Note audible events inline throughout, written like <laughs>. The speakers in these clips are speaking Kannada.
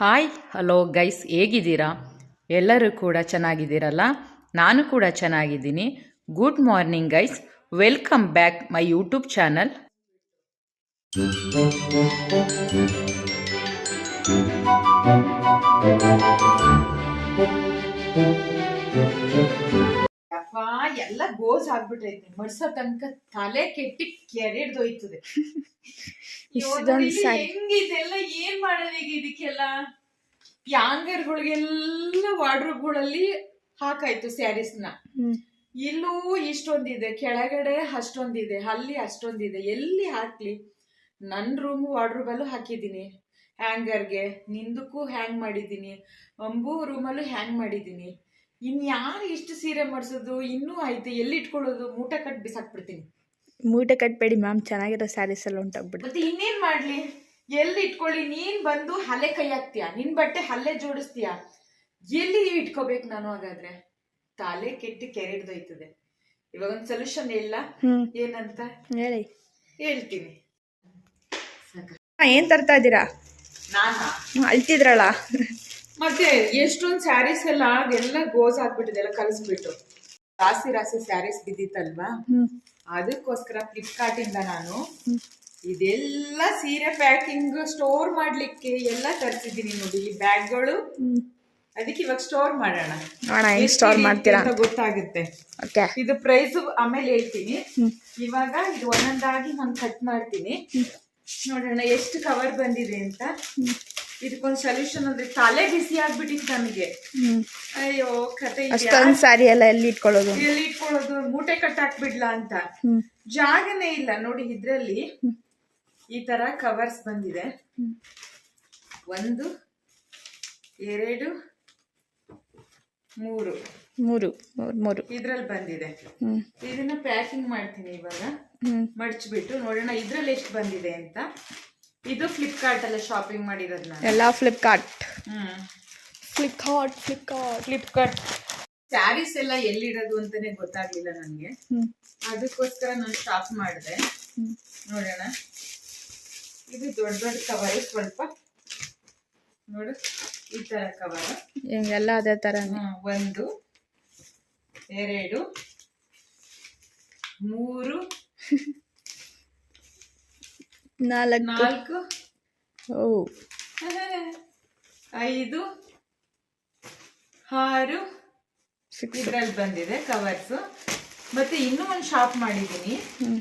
ಹಾಯ್, ಹಲೋ ಗೈಸ್, ಹೇಗಿದ್ದೀರಾ? ಎಲ್ಲರೂ ಕೂಡ ಚೆನ್ನಾಗಿದ್ದೀರಲ್ಲ? ನಾನು ಕೂಡ ಚೆನ್ನಾಗಿದ್ದೀನಿ. Good morning guys welcome back my YouTube channel ಯಪ್ಪ ಎಲ್ಲ ಗೋಸ್ ಆಗ್ಬಿಟ್ಟೈತೆ ಮಡ್ಸೋ ತನಕ ತಲೆ ಕೆಟ್ಟಿ ಕೆರೆಡ್ದೋಯ್ತದೆ. <laughs> ಹೆಂಗಿದೆಲ್ಲ ಏನ್ ಮಾಡೋದೀಗ ಈಗ ಇದಕ್ಕೆಲ್ಲ? ಯಾಂಗರ್ಗಳಿಗೆಲ್ಲ ವಾರ್ಡ್ರೋಬ್ಗಳಲ್ಲಿ ಹಾಕಾಯ್ತು ಸ್ಯಾರೀಸ್ನ. ಇಲ್ಲೂ ಇಷ್ಟೊಂದಿದೆ ಕೆಳಗಡೆ ಅಷ್ಟೊಂದಿದೆ ಅಲ್ಲಿ ಅಷ್ಟೊಂದಿದೆ ಎಲ್ಲಿ ಹಾಕ್ಲಿ? ನನ್ನ ರೂಮ್ ವಾರ್ಡ್ರೋಬಲ್ಲೂ ಹಾಕಿದ್ದೀನಿ. ಹ್ಯಾಂಗರ್ಗೆ ನಿಂದಕ್ಕೂ ಹ್ಯಾಂಗ್ ಮಾಡಿದ್ದೀನಿ. ಅಂಬು ರೂಮಲ್ಲೂ ಹ್ಯಾಂಗ್ ಮಾಡಿದ್ದೀನಿ. ಇನ್ ಯಾರು ಇಷ್ಟು ಸೀರೆ ಮಾಡಿಸೋದು? ಇನ್ನೂ ಆಯ್ತು ಎಲ್ಲಿ ಇಟ್ಕೊಳ್ಳೋದು? ಮೂಟೆ ಕಟ್ ಬಿಸಾಕ್ಬಿಡ್ತೀನಿ. ಮೂಟೆ ಕಟ್ಬೇಡಿ ಮ್ಯಾಮ್ ಚೆನ್ನಾಗಿರೋ ಸ್ಯಾರೀಸ್ ಎಲ್ಲ ಉಂಟಾಗ್ಬಿಟ್ಟು ಮತ್ತೆ ಇನ್ನೇನ್ ಮಾಡ್ಲಿ? ಎಲ್ಲಿ ಇಟ್ಕೊಳ್ಳಿ? ನೀನ್ ಬಂದು ಹಲೆ ಕೈ ಹಾಕ್ತೀಯ? ನಿನ್ ಬಟ್ಟೆ ಹಲ್ಲೆ ಜೋಡಿಸ್ತೀಯ? ಎಲ್ಲಿ ಇಟ್ಕೋಬೇಕು ನಾನು ಹಾಗಾದ್ರೆ? ತಲೆ ಕೆಟ್ಟಿ ಕೆರೆಡ್ದೋಯ್ತದೆ. ಇವಾಗ ಒಂದ್ ಸೊಲ್ಯೂಷನ್ ಇಲ್ಲ ಹ್ಮ್. ಏನಂತ? ಹೇಳಿ. ಹೇಳ್ತೀನಿ. ಏನ್ ತರ್ತಾ ಇದ್ದೀರಾ? ನಾನಾ? ಅಳ್ತಿದ್ರಲ್ಲ. ಮತ್ತೆ ಎಷ್ಟೊಂದ್ ಸ್ಯಾರೀಸ್ ಎಲ್ಲ ಅದೆಲ್ಲ ಗೋಸ್ ಹಾಕ್ಬಿಟ್ಟಿದೆ ಎಲ್ಲ ಕಲಿಸ್ಬಿಟ್ಟು. ರಾಸಿ ರಾಸಿ ಸ್ಯಾರೀಸ್ ಬಿದ್ದಿತ್ತಲ್ವಾ? ಅದಕ್ಕೋಸ್ಕರ ಫ್ಲಿಪ್ಕಾರ್ಟ್ ಇಂದ ನಾನು ಇದೆಲ್ಲ ಸೀರೆ ಪ್ಯಾಕಿಂಗ್ ಸ್ಟೋರ್ ಮಾಡ್ಲಿಕ್ಕೆ ಎಲ್ಲ ತರಿಸಿದ್ದೀನಿ ನೋಡಿ. ಈ ಬ್ಯಾಗ್ಗಳು ಗಳು ಅದಕ್ಕೆ ಇವಾಗ ಸ್ಟೋರ್ ಮಾಡೋಣ. ಸ್ಟೋರ್ ಮಾಡ್ತೀರಾ? ಅಂತ ಗೊತ್ತಾಗುತ್ತೆ. ಇದು ಪ್ರೈಸ್ ಆಮೇಲೆ ಹೇಳ್ತೀನಿ. ಇವಾಗ ಇದು ಒಂದೊಂದಾಗಿ ನಾನು ಕಟ್ ಮಾಡ್ತೀನಿ. ನೋಡೋಣ ಎಷ್ಟು ಕವರ್ ಬಂದಿದೆ ಅಂತ. ಇದಕ್ಕೊಂದು ಸೊಲ್ಯೂಷನ್ ಅಂದ್ರೆ ತಲೆ ಬಿಸಿ ಆಗ್ಬಿಟ್ಟಿತ್ತು ನನಗೆ ಅಯ್ಯೋ ಕತೆ? ಅಷ್ಟೊಂದ್ ಸ್ಯಾರಿ ಎಲ್ಲ ಎಲ್ಲಿ ಇಟ್ಕೊಳ್ಳೋದು? ಎಲ್ಲಿ ಇಟ್ಕೊಳ್ಳೋದು? ಮೂಟೆ ಕಟ್ ಹಾಕ್ಬಿಡ್ಲಾ ಅಂತ ಜಾಗನೇ ಇಲ್ಲ. ನೋಡಿ ಇದ್ರಲ್ಲಿ ಈ ತರ ಕವರ್ಸ್ ಬಂದಿದೆ. ಒಂದು ಎರಡು ಮೂರು. ಮೂರು ಮೂರು ಇದ್ರಲ್ಲಿ ಬಂದಿದೆ. ಇದನ್ನ ಪ್ಯಾಕಿಂಗ್ ಮಾಡ್ತೀನಿ ಇವಾಗ. ಮಡ್ಚ್ಬಿಟ್ಟು ನೋಡೋಣ ಇದ್ರಲ್ಲಿ ಎಷ್ಟು ಬಂದಿದೆ ಅಂತ. ಇದು ಫ್ಲಿಪ್ಕಾರ್ಟ್ ಅಲ್ಲ ಶಾಪಿಂಗ್ ಮಾಡಿರೋದು ನಾನು. ಎಲ್ಲ Flipkart hmm. Flipkart Flipkart Flipkart sarees ಎಲ್ಲ ಎಲ್ಲಿಡೋದು ಅಂತಾನೆ ಗೊತ್ತಾಗ್ಲಿಲ್ಲ ನನಗೆ. ಅದಕ್ಕೋಸ್ಕರ ನಾನು ಶಾಪ್ ಮಾಡಿದೆ. ನೋಡೋಣ. ಇದು ದೊಡ್ಡ ದೊಡ್ಡ ಕವರ್ ಸ್ವಲ್ಪ. ನೋಡು ಈ ತರ ಕವರ್ ಎಲ್ಲ ಅದೇ ತರ ಒಂದು ಎರಡು ಮೂರು ನಾಲ್ಕು. ಓ. <laughs> ಐದು. ಆರು. ಇದ್ರಲ್ಲಿ ಬಂದಿದೆ ಕವರ್ಸ್ ಮತ್ತೆ ಇನ್ನೂ ಒಂದು ಶಾಪ್ ಮಾಡಿದ್ದೀನಿ ಹ್ಮ್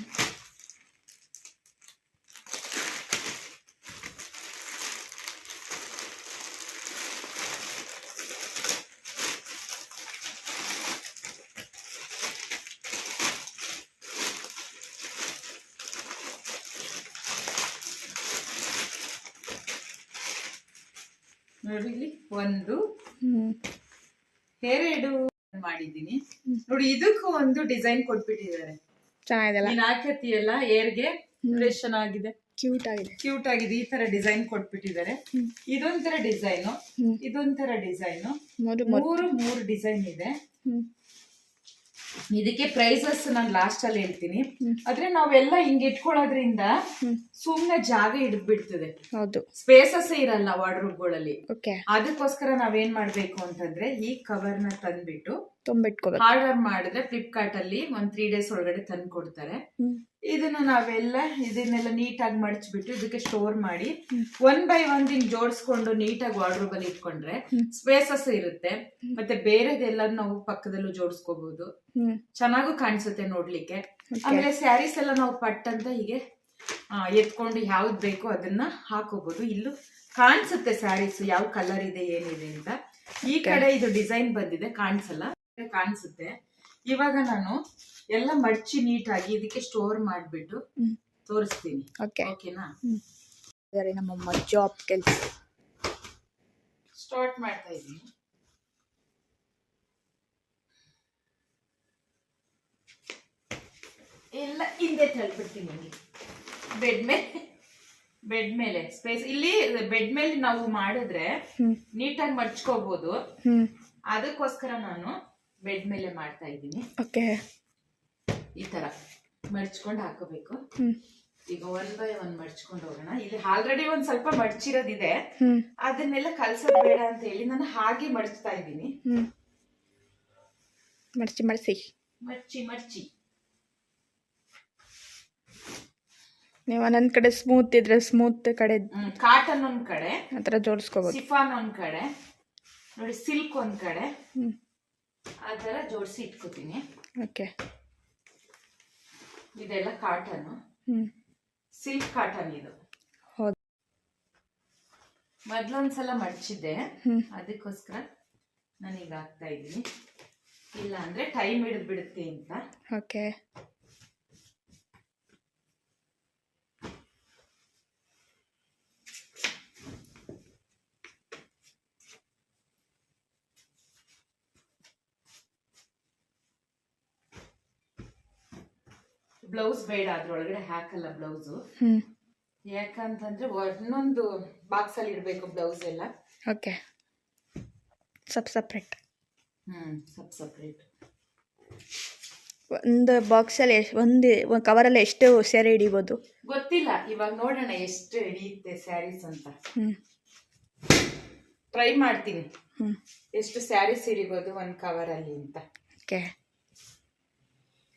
ನೋಡಿ ಇಲ್ಲಿ ಒಂದು ಹ್ಮ್ ಎರಡು ಮಾಡಿದ್ದೀನಿ. ನೋಡಿ ಇದಕ್ಕೂ ಒಂದು ಡಿಸೈನ್ ಕೊಟ್ಬಿಟ್ಟಿದ್ದಾರೆ. ಚೆನ್ನಾಗಿದೆಲ್ಲ ನೀನ್ ಹಾಕತಿಯಲ್ಲ ಏರ್ಗೆ ಫ್ರೆಶ್ ಆಗಿದೆ ಕ್ಯೂಟ್ ಆಗಿದೆ. ಕ್ಯೂಟ್ ಆಗಿದೆ ಈ ತರ ಡಿಸೈನ್ ಕೊಟ್ಬಿಟ್ಟಿದ್ದಾರೆ. ಇದೊಂಥರ ಡಿಸೈನ್ ಇದೊಂದ್ ತರ ಮೂರು ಮೂರು ಮೂರು ಡಿಸೈನ್ ಇದೆ. ಇದಕ್ಕೆ ಪ್ರೈಸಸ್ ನಾನು ಲಾಸ್ಟ್ ಅಲ್ಲಿ ಹೇಳ್ತೀನಿ. ಆದ್ರೆ ನಾವೆಲ್ಲ ಹಿಂಗ್ ಇಟ್ಕೊಳ್ಳೋದ್ರಿಂದ ಸುಮ್ನೆ ಜಾಗ ಹಿಡಿದ್ಬಿಡ್ತದೆ ಹೌದು. ಸ್ಪೇಸಸ್ ಇರಲ್ಲ ವಾರ್ಡ್ರೂಬ್ಗಳಲ್ಲಿ ಅದಕ್ಕೋಸ್ಕರ ನಾವೇನ್ ಮಾಡ್ಬೇಕು ಅಂತಂದ್ರೆ ಈ ಕವರ್ನ ತಂದ್ಬಿಟ್ಟು ತುಂಬಿಟ್ಕೋಬೇಕು. ಆರ್ಡರ್ ಮಾಡಿದ್ರೆ ಫ್ಲಿಪ್ಕಾರ್ಟ್ ಅಲ್ಲಿ ಒಂದ್ ತ್ರೀ ಡೇಸ್ ಒಳಗಡೆ ತಂದು ಕೊಡ್ತಾರೆ. ಇದನ್ನ ನಾವೆಲ್ಲ ಇದನ್ನೆಲ್ಲ ನೀಟಾಗಿ ಮಡಚ್ಬಿಟ್ಟು ಇದಕ್ಕೆ ಸ್ಟೋರ್ ಮಾಡಿ ಒನ್ ಬೈ ಒನ್ ಹಿಂಗ್ ಜೋಡಿಸ್ಕೊಂಡು ನೀಟಾಗಿ ವಾರ್ಡ್ರೋಬ್ ಅಲ್ಲಿ ಇಟ್ಕೊಂಡ್ರೆ ಸ್ಪೇಸಸ್ ಇರುತ್ತೆ. ಮತ್ತೆ ಬೇರೆದೆಲ್ಲ ನಾವು ಪಕ್ಕದಲ್ಲೂ ಜೋಡಿಸ್ಕೋಬಹುದು ಚೆನ್ನಾಗೂ ಕಾಣಿಸುತ್ತೆ ನೋಡ್ಲಿಕ್ಕೆ. ಆಮೇಲೆ ಸ್ಯಾರೀಸ್ ಎಲ್ಲ ನಾವು ಪಟ್ ಅಂತ ಹೀಗೆ ಎತ್ಕೊಂಡು ಯಾವ್ದು ಬೇಕೋ ಅದನ್ನ ಹಾಕೋಬಹುದು ಇಲ್ಲೂ ಕಾಣಿಸುತ್ತೆ ಸ್ಯಾರೀಸ್ ಯಾವ ಕಲರ್ ಇದೆ ಏನಿದೆ ಅಂತ. ಈ ಕಡೆ ಇದು ಡಿಸೈನ್ ಬಂದಿದೆ ಕಾಣಿಸಲ್ಲ. ಕಾಣಿಸುತ್ತೆ. ಇವಾಗ ನಾನು ಎಲ್ಲ ಮಡ್ಚಿ ನೀಟಾಗಿ ಇದಕ್ಕೆ ಸ್ಟೋರ್ ಮಾಡ್ಬಿಟ್ಟು ತೋರಿಸ್ತೀನಿ. ಓಕೆ ಓಕೆನಾ? ಸರಿ ನಮ್ಮಮ್ಮ ಜಾಬ್ ಕೆಲಸ. ಸ್ಟಾರ್ಟ್ ಮಾಡ್ತಾ ಇದ್ದೀನಿ. ಎಲ್ಲ ಹಿಂದೆ ತಳ್ಬಿಡ್ತೀನಿ ಬೆಡ್ ಮೇಲೆ ಬೆಡ್ ಮೇಲೆ ಸ್ಪೇಸ್ ಇಲ್ಲಿ ಬೆಡ್ ಮೇಲೆ ನಾವು ಮಾಡಿದ್ರೆ ನೀಟಾಗಿ ಮಡ್ಚ್ಕೋಬಹುದು ಅದಕ್ಕೋಸ್ಕರ ನಾನು ಬೆಡ್ ಮೇಲೆ ಮಾಡ್ತಾ ಇದ್ದೀನಿ. ಓಕೆ. ಈ ತರ ಮಡ್ಚ್ಕೊಂಡು ಹಾಕೋಬೇಕು. ಈಗ ಒನ್ ಬೈ ಒನ್ ಮಡ್ಚ್ಕೊಂಡು ಹೋಗೋಣ. ಇಲ್ಲಿ ಆಲ್ರೆಡಿ ಒಂದ್ ಸ್ವಲ್ಪ ಮಡ್ಚಿರೋದಿದೆ ಅದನ್ನೆಲ್ಲ ಕಲ್ಸೋದ್ ಬೇಡ ಅಂತ ಹೇಳಿ ನಾನು ಹಾಗೆ ಮಡಚ್ತಾ ಇದ್ದೀನಿ. ಮಡ್ಸಿ ಮಡಚಿ ಮಡ್ಚಿ ಮಡ್ಚಿ ನೀವು ಒಂದೊಂದು ಕಡೆ ಸ್ಮೂತ್ ಇದ್ರೆ ಸ್ಮೂತ್ ಕಡೆ ಕಾಟನ್ ಒಂದ್ ಕಡೆ. ಜೋಡಿಸ್ಕೋಬೋದು. ಸಿಫಾನ್ ಒಂದ್ ಕಡೆ. ನೋಡಿ ಸಿಲ್ಕ್ ಒಂದ್ ಕಡೆ. ಆ ಥರ ಜೋಡಿಸಿ ಇಟ್ಕೋತೀನಿ. ಓಕೆ. ಇದೆಲ್ಲ ಕಾಟನ್. ಸಿಲ್ಕ್ ಕಾಟನ್ ಇದು. ಹೌದು. ಮೊದ್ಲೊಂದ್ಸಲ ಮಡ್ಚಿದ್ದೆ. ಅದಕ್ಕೋಸ್ಕರ ನಾನೀಗ ಹಾಕ್ತಾ ಇದ್ದೀನಿ. ಇಲ್ಲ ಅಂದ್ರೆ ಟೈಮ್ ಹಿಡಿದ್ಬಿಡುತ್ತೆ ಅಂತ. ಓಕೆ. ಬ್ಲೌಸ್ ಬೇಡ ಅದ್ರೊಳಗಡೆ ಹಾಕಲ್ಲ ಬ್ಲೌಸ್. ಯಾಕಂತಂದ್ರೆ ಒಂದೊಂದು ಬಾಕ್ಸ್ ಅಲ್ಲಿ ಇಡಬೇಕು ಬ್ಲೌಸ್ ಎಲ್ಲ. Okay sub separate hmm sub separate ಒಂದು ಬಾಕ್ಸಲ್ಲಿ ಅಲ್ಲಿ ಒಂದು ಒಂದು ಅಲ್ಲಿ ಎಷ್ಟು ಸ್ಯಾರಿ ಹಿಡಿಬೋದು? ಗೊತ್ತಿಲ್ಲ. ಇವಾಗ ನೋಡೋಣ ಎಷ್ಟು ಹಿಡಿಯುತ್ತೆ ಸ್ಯಾರೀಸ್ ಅಂತ. ಟ್ರೈ ಮಾಡ್ತೀನಿ. ಎಷ್ಟು ಸ್ಯಾರೀಸ್ ಹಿಡಿಬೋದು ಒಂದು ಕವರ್ ಅಲ್ಲಿ ಅಂತ. ಓಕೆ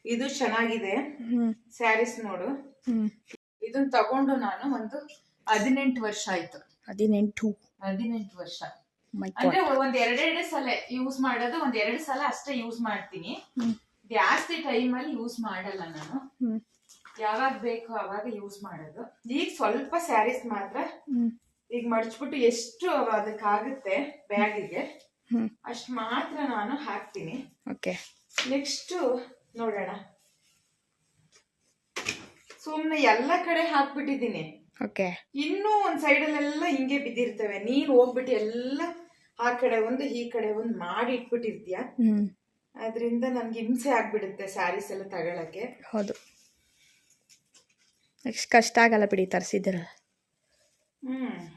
ಇದು ಚೆನ್ನಾಗಿದೆ. ಸ್ಯಾರೀಸ್ ನೋಡು. ಇದನ್ನ ತಗೊಂಡು ನಾನು ಒಂದು ಹದಿನೆಂಟು ವರ್ಷ ಆಯ್ತು. ಹದಿನೆಂಟು. ಹದಿನೆಂಟು ವರ್ಷ. ಅಂದ್ರೆ ಒಂದ್ ಎರಡೆರಡು ಸಲ ಯೂಸ್ ಮಾಡೋದು ಒಂದ್ ಎರಡು ಸಲ ಅಷ್ಟೇ ಯೂಸ್ ಮಾಡ್ತೀನಿ. ಜಾಸ್ತಿ ಟೈಮ್ ಅಲ್ಲಿ ಯೂಸ್ ಮಾಡಲ್ಲ ನಾನು. ಯಾವಾಗ ಬೇಕು ಅವಾಗ ಯೂಸ್ ಮಾಡೋದು. ಈಗ ಸ್ವಲ್ಪ ಸ್ಯಾರೀಸ್ ಮಾತ್ರ. ಈಗ ಮಡಚ್ಬಿಟ್ಟು ಎಷ್ಟು ಅದಕ್ಕಾಗುತ್ತೆ ಬ್ಯಾಗಿಗೆ ಅಷ್ಟು ಮಾತ್ರ ನಾನು ಹಾಕ್ತೀನಿ. ಓಕೆ ನೆಕ್ಸ್ಟ್ ನೋಡೋಣ. ಸುಮ್ನೆ ಎಲ್ಲ ಕಡೆ ಹಾಕ್ಬಿಟ್ಟಿದ್ದೀನಿ. ಓಕೆ. ಇನ್ನೂ ಒಂದ್ ಸೈಡಲ್ಲೆಲ್ಲ ಹಿಂಗೆ ಬಿದ್ದಿರ್ತವೆ. ನೀನ್ ಹೋಗ್ಬಿಟ್ಟು ಎಲ್ಲ ಆ ಕಡೆ ಒಂದು ಈ ಕಡೆ ಒಂದು ಮಾಡಿ ಇಟ್ಬಿಟ್ಟಿರ್ತೀಯ? ಅದ್ರಿಂದ ನನ್ಗೆ ಹಿಂಸೆ ಆಗ್ಬಿಡುತ್ತೆ ಸ್ಯಾರೀಸ್ ಎಲ್ಲ ತಗೊಳಕ್ಕೆ. ಹೌದು. ನೆಕ್ಸ್ಟ್ ಕಷ್ಟ ಆಗಲ್ಲ ಬಿಡಿ ತರಿಸಿದ್ರ. ಹ್ಮ್.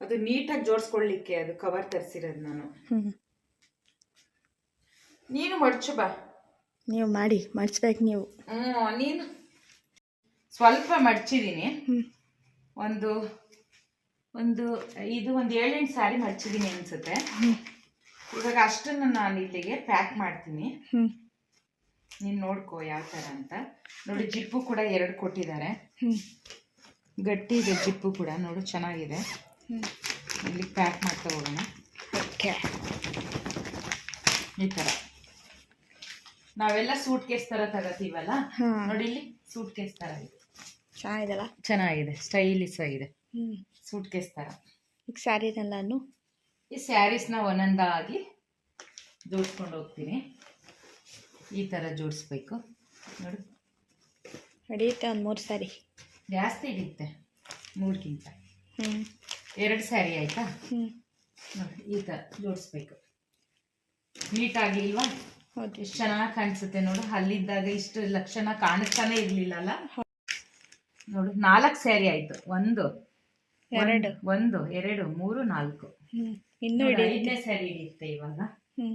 ಅದು ನೀಟಾಗಿ ಜೋಡಿಸ್ಕೊಳ್ಳಿಕ್ಕೆ ಅದು ಕವರ್ ತರಿಸಿರೋದು ನಾನು. ನೀನು ಮಡ್ಚು ಬಾ. ನೀವು ಮಾಡಿ ಮಾಡಿಸ್ಬೇಕು ನೀವು. ಹ್ಞೂ ನೀನು? ಸ್ವಲ್ಪ ಮಡ್ಚಿದ್ದೀನಿ ಒಂದು ಒಂದು ಇದು ಒಂದು ಏಳೆಂಟು ಸಾರಿ ಮಡ್ಚಿದ್ದೀನಿ ಅನ್ಸುತ್ತೆ. ಇವಾಗ ಅಷ್ಟನ್ನು ನಾನು ಇಲ್ಲಿಗೆ ಪ್ಯಾಕ್ ಮಾಡ್ತೀನಿ. ಹ್ಞೂ ನೀನು ನೋಡ್ಕೋ ಯಾವ ಥರ ಅಂತ. ನೋಡಿ ಜಿಪ್ಪು ಕೂಡ ಎರಡು ಕೊಟ್ಟಿದ್ದಾರೆ. ಹ್ಞೂ ಗಟ್ಟಿ ಇದೆ ಜಿಪ್ಪು ಕೂಡ ನೋಡು ಚೆನ್ನಾಗಿದೆ. ಇಲ್ಲಿ ಇಲ್ಲಿಗೆ ಪ್ಯಾಕ್ ಮಾಡ್ತಾ ಹೋಗೋಣ. ಓಕೆ. ಈ ಥರ ನಾವೆಲ್ಲ ಸೂಟ್ ಕೇಸ್ ತರ ತಗತೀವಲ್ಲ? ನೋಡಿ ಇಲ್ಲಿ ಸೂಟ್ ಕೇಸ್ ತರ ಇದೆ. ಚೆನ್ನಾಗಿದೆಲ್ಲ ಚೆನ್ನಾಗಿದೆ ಸ್ಟೈಲಿಶ್ ಆಗಿದೆ ಸೂಟ್ ಕೇಸ್ ತರ. ಈಗ ಎಲ್ಲಾನು ಈ ಸ್ಯಾರೀಸ್ನ ಒಂದೊಂದಾಗಿ ಜೋಡಿಸ್ಕೊಂಡು ಹೋಗ್ತೀನಿ. ಈ ಥರ ಜೋಡಿಸ್ಬೇಕು. ನೋಡು. ಹಿಡಿಯುತ್ತೆ ಒಂದು ಮೂರು ಸ್ಯಾರಿ ಜಾಸ್ತಿ ಹಿಡಿಯುತ್ತೆ ಮೂರ್ಗಿಂತ. ಹ್ಞೂ ಎರಡು ಸ್ಯಾರಿ ಆಯಿತಾ? ಹ್ಞೂ ನೋಡಿ ಈ ಥರ ಜೋಡಿಸ್ಬೇಕು. ನೀಟಾಗಿ ಇಲ್ವಾ? ಎಷ್ಟು ಚೆನ್ನಾಗಿ ಕಾಣಿಸುತ್ತೆ ನೋಡು. ಅಲ್ಲಿದ್ದಾಗ ಇಷ್ಟು ಲಕ್ಷಣ ಕಾಣಿಸ್ತಾನೆ ಇರ್ಲಿಲ್ಲಲ್ಲ? ನೋಡು ನಾಲ್ಕು ಸ್ಯಾರಿ ಆಯ್ತು. ಒಂದು. ಎರಡು. ಒಂದು ಎರಡು ಮೂರು ನಾಲ್ಕು. ಇನ್ನೂ ಐದನೇ ಸ್ಯಾರಿ ಹಿಡಿಯುತ್ತೆ ಇವಾಗ. ಹ್ಞೂ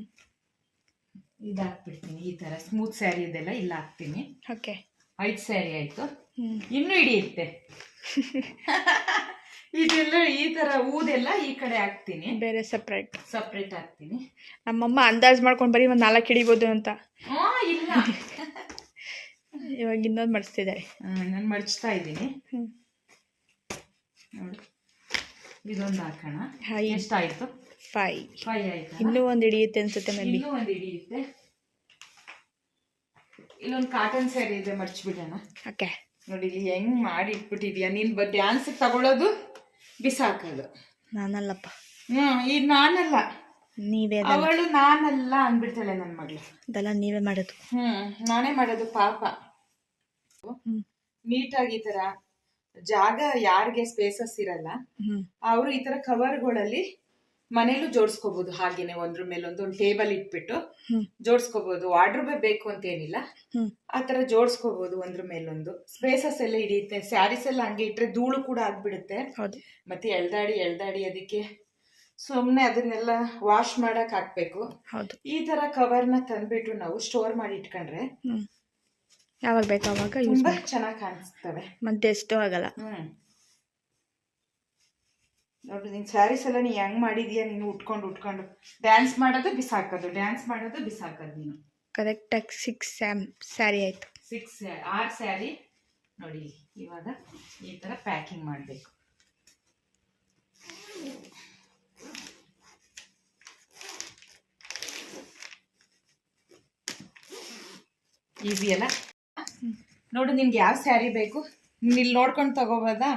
ಇದು ಹಾಕ್ಬಿಡ್ತೀನಿ ಈ ತರ. ಸ್ಮೂತ್ ಸ್ಯಾರಿ ಇದೆಲ್ಲ ಇಲ್ಲ ಹಾಕ್ತೀನಿ. ಓಕೆ ಐದು ಸ್ಯಾರಿ ಆಯ್ತು. ಇನ್ನೂ ಹಿಡಿಯುತ್ತೆ. <laughs> ಇದೆಲ್ಲ ಈ ತರ ಊದೆಲ್ಲ ಈ ಕಡೆ ಹಾಕ್ತೀನಿ. ಬೇರೆ ಸಪ್ರೇಟ್ ಸಪ್ರೇಟ್ ಹಾಕ್ತೀನಿ. ನಮ್ಮಮ್ಮ ಅಂದಾಜು ಮಾಡ್ಕೊಂಡು ಬರೀ ಒಂದು ನಾಲ್ಕು ಹಿಡಿಬೋದು ಅಂತ. ಹಾ ಇಲ್ಲ. <laughs> ಇವಾಗ ಇನ್ನೊಂದು ಮಡಿಸ್ತಿದ್ದಾರೆ. ನಾನು ಮಡಿಸ್ತಾ ಇದ್ದೀನಿ. ನೋಡಿ. ಇದೊಂದು ಹಾಕೋಣ. ಎಷ್ಟು ಆಯಿತು ಫೈ. ಫೈ ಆಯ್ತು? ಇನ್ನೂ ಒಂದು ಹಿಡಿಯುತ್ತೆ ಅನ್ಸುತ್ತೆ ಮೇಬಿ ಇನ್ನೂ ಒಂದು ಹಿಡಿಯುತ್ತೆ. ಇಲ್ಲೊಂದು ಕಾಟನ್ ಸ್ಯಾರಿ ಇದೆ ಮಡ್ಚ್ಬಿಡೋಣ ಓಕೆ. ನೋಡಿ ಇಲ್ಲಿ ಹೆಂಗ್ ಮಾಡಿ ಇಟ್ಬಿಟ್ಟಿದ್ಯಾ? ನೀನ್ ಡ್ಯಾನ್ಸ್ ತಗೊಳ್ಳೋದು ಬಿಸಾಕೋದು. ನಾನಲ್ಲಪ್ಪ. ಹ್ಮ್ ಈ ನಾನಲ್ಲ. ನೀವೇ ಅದಲ್ಲ ಅವಳು ನಾನಲ್ಲ ಅಂದ್ಬಿಡ್ತಾಳೆ ನನ್ನ ಮಗಳು. ಅದೆಲ್ಲ ನೀವೇ ಮಾಡೋದು. ಹ್ಮ್ ನಾನೇ ಮಾಡೋದು ಪಾಪ. ಹ್ಮ್. ನೀಟಾಗಿ ಈ ತರ ಜಾಗ ಯಾರಿಗೆ ಸ್ಪೇಸಸ್ ಇರಲ್ಲ ಹ್ಞೂ ಅವರು ಈ ತರ ಕವರ್ಗಳಲ್ಲಿ ಮನೇಲೂ ಜೋಡಿಸ್ಕೋಬಹುದು ಹಾಗೇನೆ ಒಂದ್ರ ಮೇಲೆ ಒಂದು ಟೇಬಲ್ ಇಟ್ಬಿಟ್ಟು ಜೋಡಿಸ್ಕೋಬಹುದು ವಾರ್ಡ್ರ ಬೇಕು ಅಂತ ಏನಿಲ್ಲ ಆತರ ಜೋಡಿಸ್ಕೋಬಹುದು ಒಂದ್ರ ಮೇಲೊಂದು. ಸ್ಪೇಸಸ್ ಎಲ್ಲ ಹಿಡಿಯುತ್ತೆ. ಸ್ಯಾರೀಸ್ ಎಲ್ಲ ಹಂಗೆ ಇಟ್ರೆ ಧೂಳು ಕೂಡ ಆಗ್ಬಿಡುತ್ತೆ. ಮತ್ತೆ ಎಳ್ದಾಡಿ ಎಳ್ದಾಡಿ ಅದಕ್ಕೆ ಸುಮ್ಮನೆ ಅದನ್ನೆಲ್ಲ ವಾಶ್ ಮಾಡಕ್ ಹಾಕ್ಬೇಕು. ಈ ತರ ಕವರ್ನ ತಂದ್ಬಿಟ್ಟು ನಾವು ಸ್ಟೋರ್ ಮಾಡಿ ಇಟ್ಕೊಂಡ್ರೆ ಯಾವಾಗ ಬೇಕು ಅವಾಗ ತುಂಬಾ ಚೆನ್ನಾಗಿ ಕಾಣಿಸ್ತವೆ. ಮತ್ತೆ ಎಷ್ಟು ಆಗಲ್ಲ. ನೋಡು ನಿನ್ ಸ್ಯಾರೀಸ್ ಎಲ್ಲ ನೀ ಹೆಂಗ್ ಮಾಡಿದೀಯ ನೀನು ಉಟ್ಕೊಂಡು ಉಟ್ಕೊಂಡು. ಡ್ಯಾನ್ಸ್ ಮಾಡೋದು ಬಿಸಾಕೋದು ಡ್ಯಾನ್ಸ್ ಮಾಡೋದು ಬಿಸಾಕೋದು ನೀನು. ಕರೆಕ್ಟಾಗಿ ಸಿಕ್ಸ್ ಸ್ಯಾಮ್ ಸ್ಯಾರಿ ಆಯ್ತು. ಸಿಕ್ಸ್ ಆರು ಸ್ಯಾರಿ ನೋಡಿ ಇವಾಗ ಈ ತರ ಪ್ಯಾಕಿಂಗ್ ಮಾಡಬೇಕು. ಈಸಿ ಅಲ್ಲ ನೋಡು ನಿನ್ಗೆ ಯಾವ ಸ್ಯಾರಿ ಬೇಕು? ಇಲ್ಲಿ ನೋಡ್ಕೊಂಡು ತಗೋಬೋದಾ?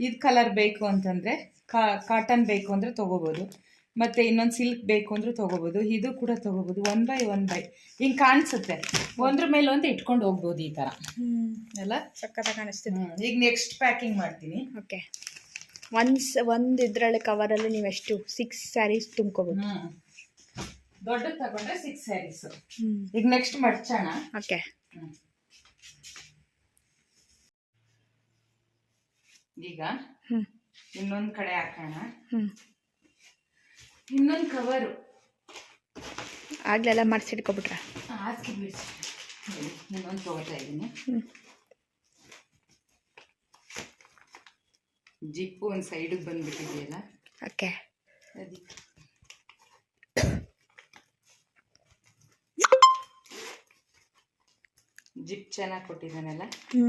ಇದು ಕಲರ್ ಬೇಕು ಅಂತಂದ್ರೆ ಕಾಟನ್ ಬೇಕು ಅಂದ್ರೆ ತಗೋಬೋದು. ಮತ್ತೆ ಇನ್ನೊಂದು ಸಿಲ್ಕ್ ಬೇಕು ಅಂದ್ರೆ ತಗೋಬೋದು. ಇದು ಕೂಡ ತಗೋಬೋದು. ಒನ್ ಬೈ ಒನ್ ಬೈ ಹಿಂಗೆ ಕಾಣಿಸುತ್ತೆ. ಒಂದ್ರ ಮೇಲೆ ಒಂದು ಇಟ್ಕೊಂಡು ಹೋಗ್ಬೋದು ಈ ಥರ ಹ್ಞೂ ಎಲ್ಲ ಸಕ್ಕತ್ತ ಕಾಣಿಸ್ತಿದೆ. ಹ್ಮ್. ಈಗ ನೆಕ್ಸ್ಟ್ ಪ್ಯಾಕಿಂಗ್ ಮಾಡ್ತೀನಿ. ಓಕೆ. ಒನ್ಸ್ ಒಂದು ಕವರ್ ಕವರಲ್ಲಿ ನೀವು ಎಷ್ಟು? ಸಿಕ್ಸ್ ಸ್ಯಾರೀಸ್ ತುಂಬ್ಕೋಬೋದು. ಹ್ಮ್. ದೊಡ್ಡ ತಗೊಂಡ್ರೆ ಸಿಕ್ಸ್ ಸ್ಯಾರೀಸ್ ಈಗ ನೆಕ್ಸ್ಟ್ ಮಡ್ಚೋಣ. ಓಕೆ. ಈಗ ಇನ್ನೊಂದ್ ಕಡೆ ಹಾಕೋಣ. ಇನ್ನೊಂದ್ ಇನ್ನೊಂದು ಕವರು ಆಗ್ಲೆಲ್ಲ ಮಾಡಿಸಿಟ್ಕೊಬಿಟ್ರೆ. ಹಾಕಿ ಬಿಡಿಸಿ. ಇನ್ನೊಂದು ತಗೋತಾ ಇದ್ದೀನಿ ಜಿಪ್ಪು ಒಂದು ಸೈಡಿಗೆ ಬಂದ್ಬಿಟ್ಟಿದೆಯಲ್ಲ? ಓಕೆ. ಅದಕ್ಕೆ ಜಿಪ್ ಚೆನ್ನಾಗಿ ಕೊಟ್ಟಿದ್ದಾನಲ್ಲ? ಹ್ಞೂ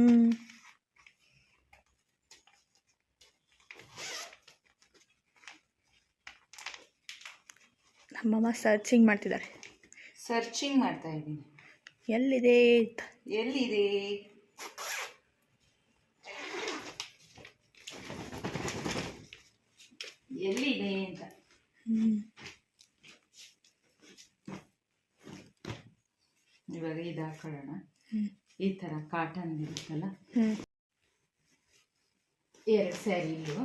ನಮ್ಮಮ್ಮ ಸರ್ಚಿಂಗ್ ಮಾಡ್ತಿದ್ದಾರೆ. ಸರ್ಚಿಂಗ್ ಮಾಡ್ತಾ ಇದ್ದೀನಿ. ಎಲ್ಲಿದೆ? ಅಂತ. ಎಲ್ಲಿದೆ? ಎಲ್ಲಿದೆ ಅಂತ. ಇವಾಗ ಇದು ಹಾಕೊಳ್ಳೋಣ ಈ ಥರ ಕಾಟನ್ ಇರುತ್ತಲ್ಲ? ಎರಡು ಸ್ಯಾರಿ ಇಲ್ಲು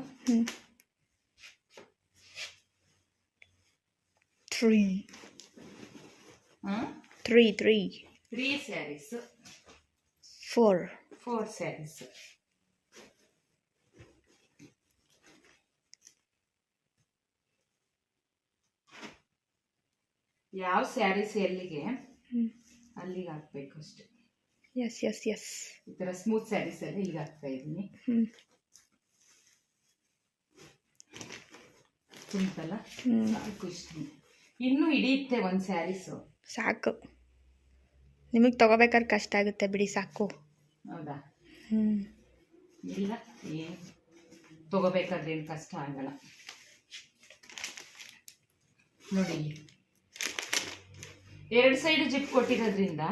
ಹ್ಞೂ ತ್ರೀ ಹಾಂ three three three sarees four four sarees ಯಾವ ಸ್ಯಾರೀಸ್ ಎಲ್ಲಿಗೆ? ಹ್ಞೂ ಅಲ್ಲಿಗೆ ಹಾಕ್ಬೇಕು ಅಷ್ಟೆ ಎಸ್ ಎಸ್ ಎಸ್ ಈ ಥರ ಸ್ಮೂತ್ ಸ್ಯಾರೀಸ್ ಎಲ್ಲ ಇಲ್ಲಿಗೆ ಹಾಕ್ತಾ ಇದ್ದೀನಿ ಹ್ಞೂ ಸಿಂಪಲ್ಲ ಹ್ಞೂ ಸಾಕು ಇಷ್ಟೇ. ಇನ್ನೂ ಹಿಡಿಯುತ್ತೆ ಒಂದು ಸ್ಯಾರೀಸು. ಸಾಕು. ನಿಮಗೆ ತಗೋಬೇಕಾದ್ರೆ ಕಷ್ಟ ಆಗುತ್ತೆ ಬಿಡಿ ಸಾಕು. ಹೌದಾ? ಹ್ಞೂ ಇಲ್ಲ ಏನು? ತಗೋಬೇಕಾದ್ರೆ ಏನು ಕಷ್ಟ ಆಗಲ್ಲ. ನೋಡಿ. ಎರಡು ಸೈಡು ಜಿಪ್ ಕೊಟ್ಟಿರೋದ್ರಿಂದ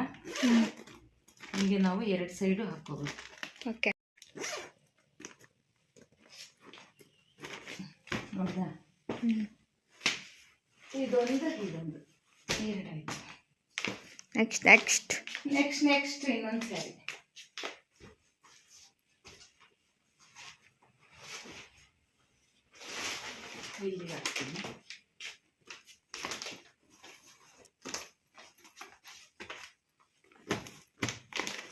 ಹೀಗೆ ನಾವು ಎರಡು ಸೈಡು ಹಾಕೋಬೇಕು ಓಕೆ ಹೌದಾ ಹ್ಞೂ ಇದೊಂದು ಇದೊಂದು ಎರಡಾಯ್ತು. ನೆಕ್ಸ್ಟ್ ನೆಕ್ಸ್ಟ್ ನೆಕ್ಸ್ಟ್ ನೆಕ್ಸ್ಟ್ ಇನ್ನೊಂದು ಸ್ಯಾರಿ ಇಲ್ಲಿ ಹಾಕ್ತೀನಿ.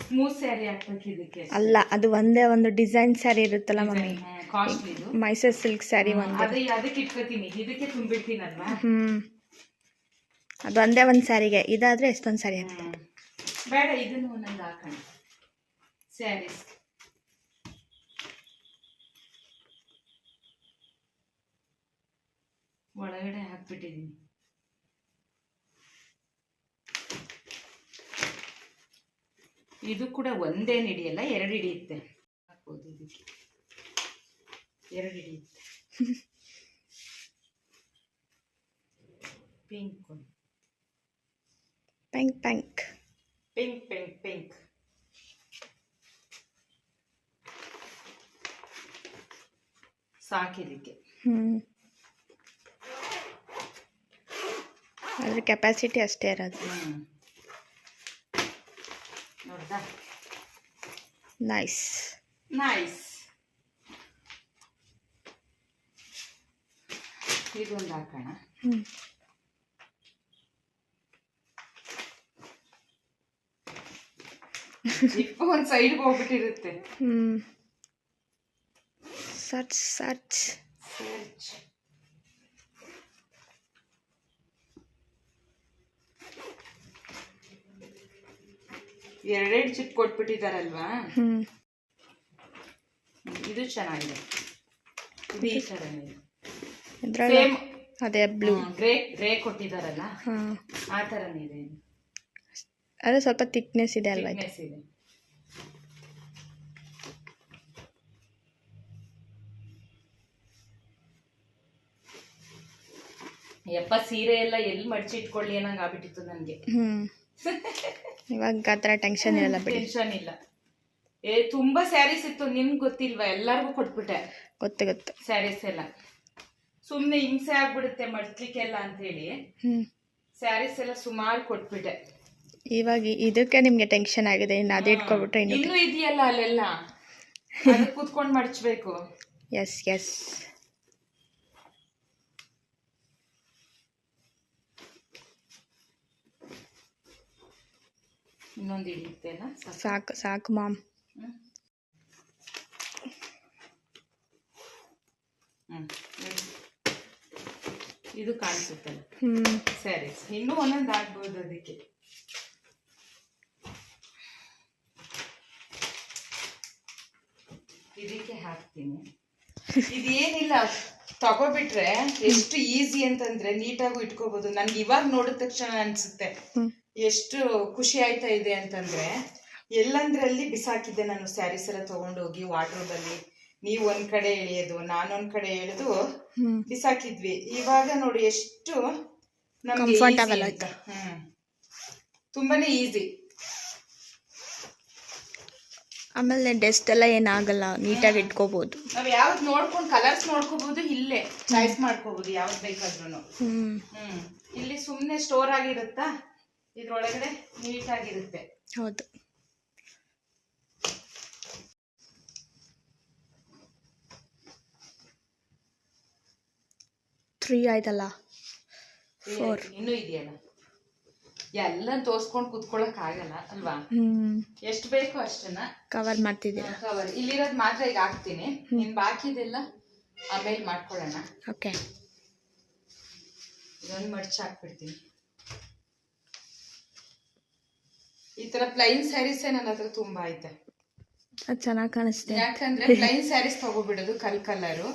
ಸ್ಮೂತ್ ಸ್ಯಾರಿ ಹಾಕ್ಬೇಕು ಇದಕ್ಕೆ ಅಲ್ಲ ಅದು ಒಂದೇ ಒಂದು ಡಿಸೈನ್ ಸ್ಯಾರಿ ಇರುತ್ತಲ್ಲ ಮಮ್ಮಿ? ಮೈಸೂರ್ ಸಿಲ್ಕ್ ಸ್ಯಾರಿ ಒಂದು. ಅದೇ ಅದಕ್ಕೆ ಇಟ್ಕೋತೀನಿ. ಇದಕ್ಕೆ ತುಂಬಿಡ್ತೀನಲ್ವಾ? ಹ್ಞೂ ಅದು ಒಂದೇ ಒಂದು ಸ್ಯಾರಿಗೆ ಇದಾದರೆ ಎಷ್ಟೊಂದು ಸ್ಯಾರಿ ಆಗ್ತದೆ ಬೇಡ ಇದನ್ನು ಒಂದೊಂದು ಹಾಕೋಣ. ಸ್ಯಾರೀಸ್ ಒಳಗಡೆ ಹಾಕ್ಬಿಟ್ಟಿದ್ದೀನಿ ಇದು ಕೂಡ ಒಂದೇನು ಹಿಡಿಯಲ್ಲ ಎರಡು ಹಿಡಿಯುತ್ತೆ ಹಾಕ್ಬೋದು ಇದಕ್ಕೆ ಎರಡು ಹಿಡಿಯುತ್ತೆ ಪಿಂಕ್ <laughs> ಪ್ಯಾಂಕ್ ಪ್ಯಾಂಕ್ ಪಿಂಕ್ ಪಿಂಕ್ ಪಿಂಕ್ ಸಾಕಿದಕ್ಕೆ ಹ್ಞೂ ಅದ್ರ ಕೆಪಾಸಿಟಿ ಅಷ್ಟೇ ಇರೋದು ಹ್ಮ್ ನೋಡ್ದಾ ನೈಸ್ ನೈಸ್ ಇದೊಂದು ಹಾಕೋಣ ಹ್ಞೂ ಒಂದು ಸೈಡ್ಗೆ ಹೋಗ್ಬಿಟ್ಟಿರುತ್ತೆ. ಹ್ಞೂ ಸರ್ಚ್ ಸರ್ಚ್ ಸರ್ಚ್ ಎರಡೆರಡು ಚಿಪ್ ಕೊಟ್ಬಿಟ್ಟಿದಾರಲ್ವಾ? ಇದು ಚೆನ್ನಾಗಿದೆ. ಇದು ಈ ಥರನೇ. ಇದೆ ಸೇಮ್ ಅದೇ ಬ್ಲೂ ಗ್ರೇ ಗ್ರೇ ಕೊಟ್ಟಿದಾರಲ್ಲ? ಆ ಥರನೇ ಇದೆ. ಇದು. ಸ್ವಲ್ಪ ತಿಕ್ನೆಸ್ ಇದೆ ಅಲ್ವಾ ಇದು? ಯಪ್ಪ ಸೀರೆ ಎಲ್ಲ ಎಲ್ಲಿ ಮಡ್ಚಿ ಇಟ್ಕೊಳ್ಳಿ ಅನ್ನಂಗ್ ಆಗ್ಬಿಟ್ಟಿತ್ತು ನನಗೆ. ಇವಾಗ ಆ ಥರ ಟೆನ್ಷನ್ ಇರಲ್ಲ ಬಿಡಿ. ಟೆನ್ಷನ್ ಇಲ್ಲ. ಏ ತುಂಬಾ ಸ್ಯಾರೀಸ್ ಇತ್ತು ನಿನ್ಗೆ ಗೊತ್ತಿಲ್ವಾ? ಎಲ್ಲಾರ್ಗೂ ಕೊಟ್ಬಿಟ್ಟೆ. ಗೊತ್ತು ಗೊತ್ತು. ಸ್ಯಾರೀಸ್ ಎಲ್ಲ. ಸುಮ್ನೆ ಹಿಂಸೆ ಆಗ್ಬಿಡುತ್ತೆ ಮಡ್ಸ್ಲಿಕ್ಕೆಲ್ಲ ಅಂತ ಹೇಳಿ ಸ್ಯಾರೀಸ್ ಎಲ್ಲ ಸುಮಾರು ಕೊಟ್ಬಿಟ್ಟೆ. ಇವಾಗ ಇದಕ್ಕೆ ನಿಮಗೆ ಟೆನ್ಷನ್ ಆಗಿದೆ ಇನ್ನು ಅದೇ ಇಟ್ಕೊಬಿಟ್ರೆ ಇನ್ನು ಇನ್ನೂ ಇದೆಯಲ್ಲ ಅಲ್ಲೆಲ್ಲ? <laughs> ಅದಕ್ಕೆ ಕೂತ್ಕೊಂಡು ಮಡಚಬೇಕು. ಎಸ್ ಎಸ್ ಇನ್ನೊಂದು ಹಿಡಿಯುತ್ತೇನ? ಸಾಕು. ಸಾಕು ಮಾಮ್. ಹ್ಮ್. ಇದು ಕಾಣಿಸುತ್ತಲ್ಲ. ಹ್ಮ್. ಸರಿ ಇನ್ನೂ ಒಂದೊಂದು ಆಗ್ಬೋದು ಅದಕ್ಕೆ ಇದಕ್ಕೆ ಹಾಕ್ತೀನಿ. ಇದೇನಿಲ್ಲ ತಗೋಬಿಟ್ರೆ ಎಷ್ಟು ಈಸಿ ಅಂತಂದ್ರೆ ನೀಟಾಗೂ ಇಟ್ಕೋಬಹುದು ನನ್ಗೆ ಇವಾಗ ನೋಡಿದ ತಕ್ಷಣ ಅನ್ಸುತ್ತೆ. ಎಷ್ಟು ಖುಷಿ ಆಯ್ತಾ ಇದೆ ಅಂತಂದ್ರೆ ಎಲ್ಲಂದ್ರಲ್ಲಿ ಬಿಸಾಕಿದ್ದೆ ನಾನು ಸ್ಯಾರೀಸ್ ಎಲ್ಲ ತಗೊಂಡೋಗಿ ಅಲ್ಲಿ ನೀವು ಒಂದ್ ಕಡೆ ಎಳೆಯೋದು ನಾನೊಂದ್ ಕಡೆ ಎಳೆದು ಬಿಸಾಕಿದ್ವಿ. ಇವಾಗ ನೋಡಿ ಎಷ್ಟು ನಮ್ಗೆ. ಹ್ಮ್. ತುಂಬಾನೇ ಈಸಿ ಆಮೇಲೆ ಡೆಸ್ಟ್ ಎಲ್ಲ ಏನಾಗಲ್ಲ ನೀಟಾಗಿ ಇಟ್ಕೋಬಹುದು ನಾವು ಯಾವ್ದು ನೋಡ್ಕೊಂಡು ಕಲರ್ಸ್ ನೋಡ್ಕೋಬಹುದು ಇಲ್ಲೇ ಚಾಯ್ಸ್ ಮಾಡ್ಕೋಬಹುದು ಯಾವ್ದು ಬೇಕಾದ್ರೂ ಹ್ಮ್. ಇಲ್ಲಿ ಸುಮ್ಮನೆ ಸ್ಟೋರ್ ಆಗಿರುತ್ತಾ? ಇದ್ರೊಳಗಡೆ ನೀಟಾಗಿರುತ್ತೆ. ಹೌದು. ತ್ರೀ ಆಯ್ತಲ್ಲ? ಫೋರ್ ಇನ್ನೂ ಇದೆಯಲ್ಲ? ಎಲ್ಲ ತೋರ್ಸ್ಕೊಂಡ್ ಕುತ್ಕೊಳಕ್ ಆಗಲ್ಲ ಅಲ್ವಾ? ಎಷ್ಟು ಬೇಕೋ ಅಷ್ಟನ್ನ ಕವರ್ ಮಾಡ್ತಿದ್ದೀರಾ? ಕವರ್ ಇಲ್ಲಿರೋದ್ ಮಾತ್ರ ಈಗ ಹಾಕ್ತೀನಿ. ಇನ್ ಬಾಕಿದೆಲ್ಲ ಆಮೇಲೆ ಮಾಡ್ಕೊಳ್ಳೋಣ. ಓಕೆ. ಇದೊಂದು ಮಡ್ಚ್ ಹಾಕ್ಬಿಡ್ತೀನಿ. ಈ ತರ ಪ್ಲೈನ್ ಸ್ಯಾರೀಸ್ ನನ್ನ ಹತ್ರ ತುಂಬಾ ಐತೆ. ಅದು ಚೆನ್ನಾಗಿ ಕಾಣಿಸ್ತಿದೆ. ಯಾಕಂದ್ರೆ ಪ್ಲೈನ್ ಸ್ಯಾರೀಸ್ ತಗೋಬಿಡೋದು ಕಲ್ ಕಲರು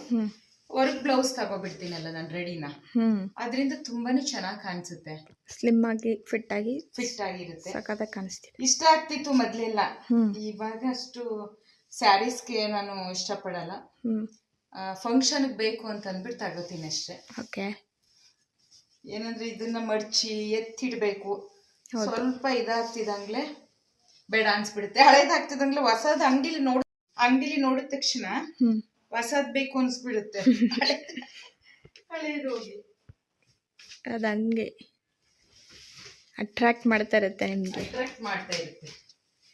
ವರ್ಕ್ ಬ್ಲೌಸ್ ತಗೋಬಿಡ್ತೀನಲ್ಲ ನಾನು ರೆಡಿನ ನಾ ಅದರಿಂದ ತುಂಬಾನೇ ಚೆನ್ನಾಗಿ ಕಾಣಿಸುತ್ತೆ. ಸ್ಲಿಮ್ ಆಗಿ ಫಿಟ್ ಆಗಿ ಫಿಟ್ ಆಗಿರುತ್ತೆ. ಸಖತ್ತಾಗಿ ಕಾಣಿಸ್ತಿದೆ. ಇಷ್ಟ ಆಗ್ತಿತ್ತು ಮೊದ್ಲೆಲ್ಲ. ಇವಾಗ ಅಷ್ಟು ಸ್ಯಾರೀಸ್ಗೆ ನಾನು ಇಷ್ಟಪಡಲ್ಲ. ಫಂಕ್ಷನ್ ಫಂಕ್ಷನ್ಗೆ ಬೇಕು ಅಂತ ಅಂದ್ಬಿಟ್ಟು ತಗೋತೀನಿ ಅಷ್ಟೇ. ಓಕೆ. ಏನಂದ್ರೆ ಇದನ್ನ ಮಡ್ಚಿ ಎತ್ತಿಡ್ಬೇಕು. ಹೌದು. ಸ್ವಲ್ಪ ಇದಾಗ್ತಿದಂಗ್ಲೆ ಬೇಡ ಅನ್ಸ್ಬಿಡುತ್ತೆ. ಹಳೇದಾಗ್ತಿದಂಗ್ಲೆ ಹೊಸದ್ ಅಂಗಡಿಲಿ ನೋಡ್ ಅಂಗಡಿಲಿ ನೋಡಿದ ತಕ್ಷಣ ಹೊಸದ್ ಬೇಕು ಅನ್ಸ್ಬಿಡುತ್ತೆ ಹಳೇದು <laughs> ಹೋಗಿ ಅದು ಹಂಗೆ. ಅಟ್ರಾಕ್ಟ್ ಮಾಡ್ತಾ ಇರುತ್ತೆ ನಿಮಗೆ. ಅಟ್ರಾಕ್ಟ್ ಮಾಡ್ತಾ ಇರುತ್ತೆ.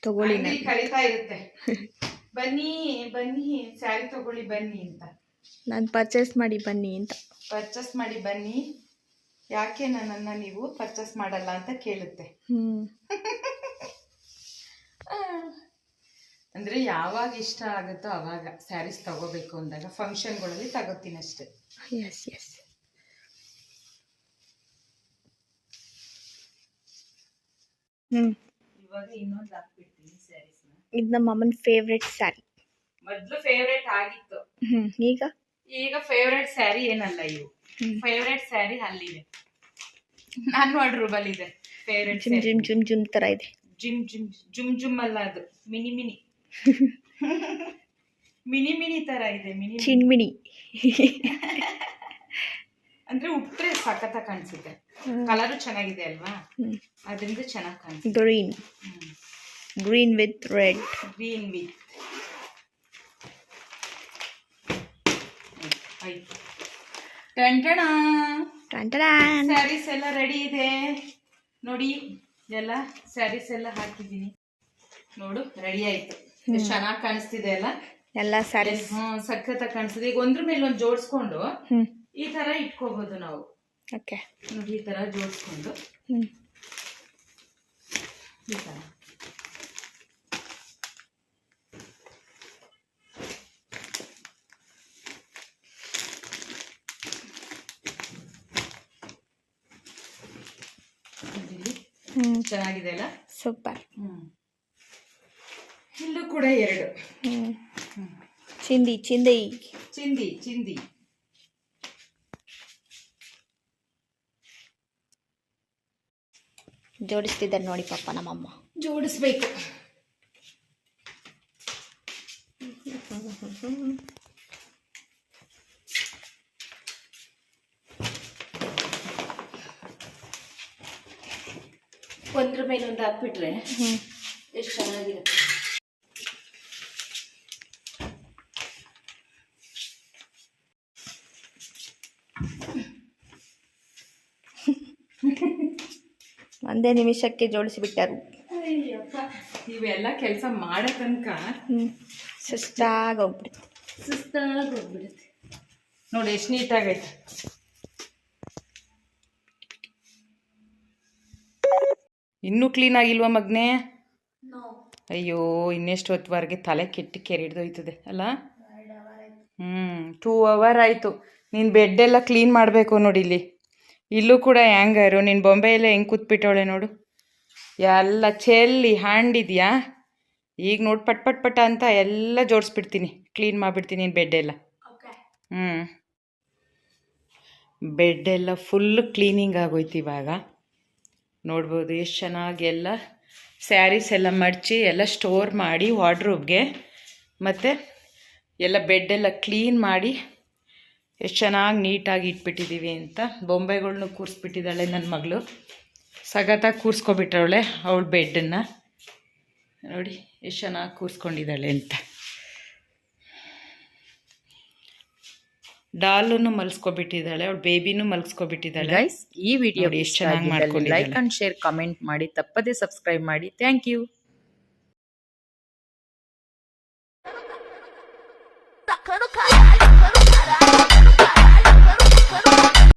ತಗೊಳ್ಳಿ ಕಳೀತಾ ಇರುತ್ತೆ. <laughs> ಬನ್ನಿ ಬನ್ನಿ ಸ್ಯಾರಿ ತಗೊಳ್ಳಿ ಬನ್ನಿ ಅಂತ. ನಾನು ಪರ್ಚೇಸ್ ಮಾಡಿ ಬನ್ನಿ ಅಂತ. ಪರ್ಚೇಸ್ ಮಾಡಿ ಬನ್ನಿ. ಯಾಕೆ ನನ್ನನ್ನ ನೀವು ಪರ್ಚೇಸ್ ಮಾಡಲ್ಲ ಅಂತ ಕೇಳುತ್ತೆ. ಹ್ಞೂ <laughs> ಅಂದ್ರೆ ಯಾವಾಗ ಇಷ್ಟ ಆಗುತ್ತೋ ಅವಾಗ ಸ್ಯಾರೀಸ್ ತಗೋಬೇಕು ಅಂದಾಗ ಫಂಕ್ಷನ್ಗಳಲ್ಲಿ ತಗೋತೀನಿ ಅಷ್ಟೇ. ಎಸ್ ಎಸ್ ಹ್ಞೂ ಇವಾಗ ಇನ್ನೊಂದು ಹಾಕ್ಬಿಡ್ತೀನಿ ಸ್ಯಾರೀಸ್ನ ಇದು ನಮ್ಮ ಅಮ್ಮನ ಫೇವ್ರೆಟ್ ಸ್ಯಾರಿ ಮೊದ್ಲು ಫೇವ್ರೆಟ್ ಆಗಿತ್ತು. ಹ್ಞೂ ಈಗ? ಈಗ ಫೇವರೆಟ್ ಸ್ಯಾರಿ ಏನಲ್ಲ ಇವು. ಫೇವರೆಟ್ ಸ್ಯಾರಿ ಅಲ್ಲಿದೆ. ನಾನು ವಾರ್ಡ್ರೂಬಲ್ ಇದೆ. ಫೇವರೆಟ್ ಜಿಮ್ ಜಿಮ್ ಜಿಮ್ ಜಿಮ್ ಥರ ಇದೆ. ಜಿಮ್ ಜಿಮ್ ಜುಮ್ ಜುಮ್ ಅಲ್ಲ ಅದು. Mini mini. <laughs> ಮಿನಿ ಮಿನಿ ತರ ಇದೆ ಮಿನಿ ಚಿನ್ಮಿಣಿ <laughs> ಅಂದ್ರೆ ಉಟ್ರೆ ಸಖತ್ತ ಕಾಣಿಸುತ್ತೆ. ಕಲರು ಚೆನ್ನಾಗಿದೆ ಅಲ್ವಾ? ಅದರಿಂದ ಚೆನ್ನಾಗಿ ಕಾಣಿಸುತ್ತೆ. Green. Green with red. Green with. ಟಂಟಣ saris ಎಲ್ಲ ರೆಡಿ ಇದೆ. ನೋಡಿ ಎಲ್ಲ ಸ್ಯಾರೀಸ್ ಎಲ್ಲ ಹಾಕಿದ್ದೀನಿ. ನೋಡು ರೆಡಿ ಆಯ್ತು. ಚೆನ್ನಾಗಿ ಕಾಣಿಸ್ತಿದೆ ಅಲ್ಲ? ಎಲ್ಲ ಸರಿ ಹ್ಮ್ ಸಖತ್ತಾಗಿ ಕಾಣಿಸ್ತಿದೆ. ಈಗ ಒಂದ್ರ ಮೇಲೆ ಒಂದು ಜೋಡಿಸ್ಕೊಂಡು ಈ ತರ ಇಟ್ಕೋಬಹುದು ನಾವು. ಓಕೆ. ನೋಡಿ ಈ ತರ ಜೋಡಿಸ್ಕೊಂಡು. ಈ ತರ. ಚೆನ್ನಾಗಿದೆ ಅಲ್ಲ? ಸೂಪರ್. ಹ್ಮ್. ಇಲ್ಲೂ ಕೂಡ ಎರಡು. ಚಿಂದಿ ಚಿಂದಿ. ಚಿಂದಿ ಚಿಂದಿ. ಜೋಡಿಸ್ತಿದ್ದಾರೆ ನೋಡಿ ಪಾಪ ನಮ್ಮಮ್ಮ. ಜೋಡಿಸ್ಬೇಕು. ಒಂದ್ರ ಮೇಲೆ ಒಂದು ಹಾಕ್ಬಿಟ್ರೆ ಎಷ್ಟು ಚೆನ್ನಾಗಿರುತ್ತೆ. ಒಂದೇ ನಿಮಿಷಕ್ಕೆ ಜೋಡಿಸಿಬಿಟ್ಟರು. ಇವೆಲ್ಲ ಕೆಲಸ ಮಾಡೋ ತನಕ ಸುಸ್ತಾಗಿ ಹೋಗ್ಬಿಡುತ್ತೆ. ಸುಸ್ತಾಗಿ ಹೋಗ್ಬಿಡುತ್ತೆ. ನೋಡಿ ಎಷ್ಟು ನೀಟಾಗೈತೆ. ಇನ್ನೂ ಕ್ಲೀನ್ ಆಗಿಲ್ವಾ ಮಗ್ನೆ? ಅಯ್ಯೋ ಇನ್ನೆಷ್ಟು ಹೊತ್ತುವರೆಗೆ ತಲೆ ಕೆಟ್ಟಿ ಕೆರೆಡ್ದೋಯ್ತದೆ ಅಲ್ಲ? ಹ್ಞೂ ಟೂ ಅವರ್ ಆಯಿತು. ನೀನು ಎಲ್ಲ ಕ್ಲೀನ್ ಮಾಡಬೇಕು ನೋಡಿ ಇಲ್ಲಿ. ಇಲ್ಲೂ ಕೂಡ ಹ್ಯಾಂಗರು? ನಿನ್ನ ಬೊಂಬೆಯಲ್ಲೇ ಹೆಂಗೆ ಕೂತ್ಬಿಟ್ಟವಳೆ ನೋಡು. ಎಲ್ಲ ಚೆಲ್ಲಿ ಹಾಂಡಿದ್ಯಾ? ಈಗ ನೋಡಿ ಪಟ್ ಪಟ್ ಪಟ ಅಂತ ಎಲ್ಲ ಜೋಡಿಸ್ಬಿಡ್ತೀನಿ. ಕ್ಲೀನ್ ಮಾಡಿಬಿಡ್ತೀನಿ ನಿನ್ನ ಬೆಡ್ಡೆಲ್ಲ. ಹ್ಞೂ ಬೆಡ್ಡೆಲ್ಲ ಫುಲ್ ಕ್ಲೀನಿಂಗ್ ಆಗೋಯ್ತು ಇವಾಗ. ನೋಡ್ಬೋದು ಎಷ್ಟು ಚೆನ್ನಾಗಿ ಎಲ್ಲ ಸ್ಯಾರೀಸ್ ಎಲ್ಲ ಮಡಚಿ ಎಲ್ಲ ಸ್ಟೋರ್ ಮಾಡಿ ವಾರ್ಡ್ರೂಬ್ಗೆ ಮತ್ತು ಎಲ್ಲ ಬೆಡ್ಡೆಲ್ಲ ಕ್ಲೀನ್ ಮಾಡಿ ಎಷ್ಟು ಚೆನ್ನಾಗಿ ನೀಟಾಗಿ ಇಟ್ಬಿಟ್ಟಿದ್ದೀವಿ ಅಂತ ಬೊಂಬೆಗಳ್ನು ಕೂರಿಸ್ಬಿಟ್ಟಿದ್ದಾಳೆ ನನ್ನ ಮಗಳು. ಸಗತ್ತಾಗಿ ಕೂರಿಸ್ಕೊಬಿಟ್ಟವಳೆ ಅವಳ ಬೆಡ್ಡನ್ನು. ನೋಡಿ ಎಷ್ಟು ಚೆನ್ನಾಗಿ ಕೂರಿಸ್ಕೊಂಡಿದ್ದಾಳೆ ಅಂತ. ಡಾಲನ್ನು ಮಲ್ಸ್ಕೊಬಿಟ್ಟಿದ್ದಾಳೆ ಅವಳು ಬೇಬಿನೂ ಮಲ್ಸ್ಕೊಬಿಟ್ಟಿದ್ದಾಳೆ. ಗೈಸ್ ಈ ವಿಡಿಯೋ ಎಷ್ಟು ಚೆನ್ನಾಗಿ ಮಾಡ್ಕೊಂಡು. ಲೈಕ್ ಆ್ಯಂಡ್ ಶೇರ್ ಕಮೆಂಟ್ ಮಾಡಿ ತಪ್ಪದೇ ಸಬ್ಸ್ಕ್ರೈಬ್ ಮಾಡಿ. Thank you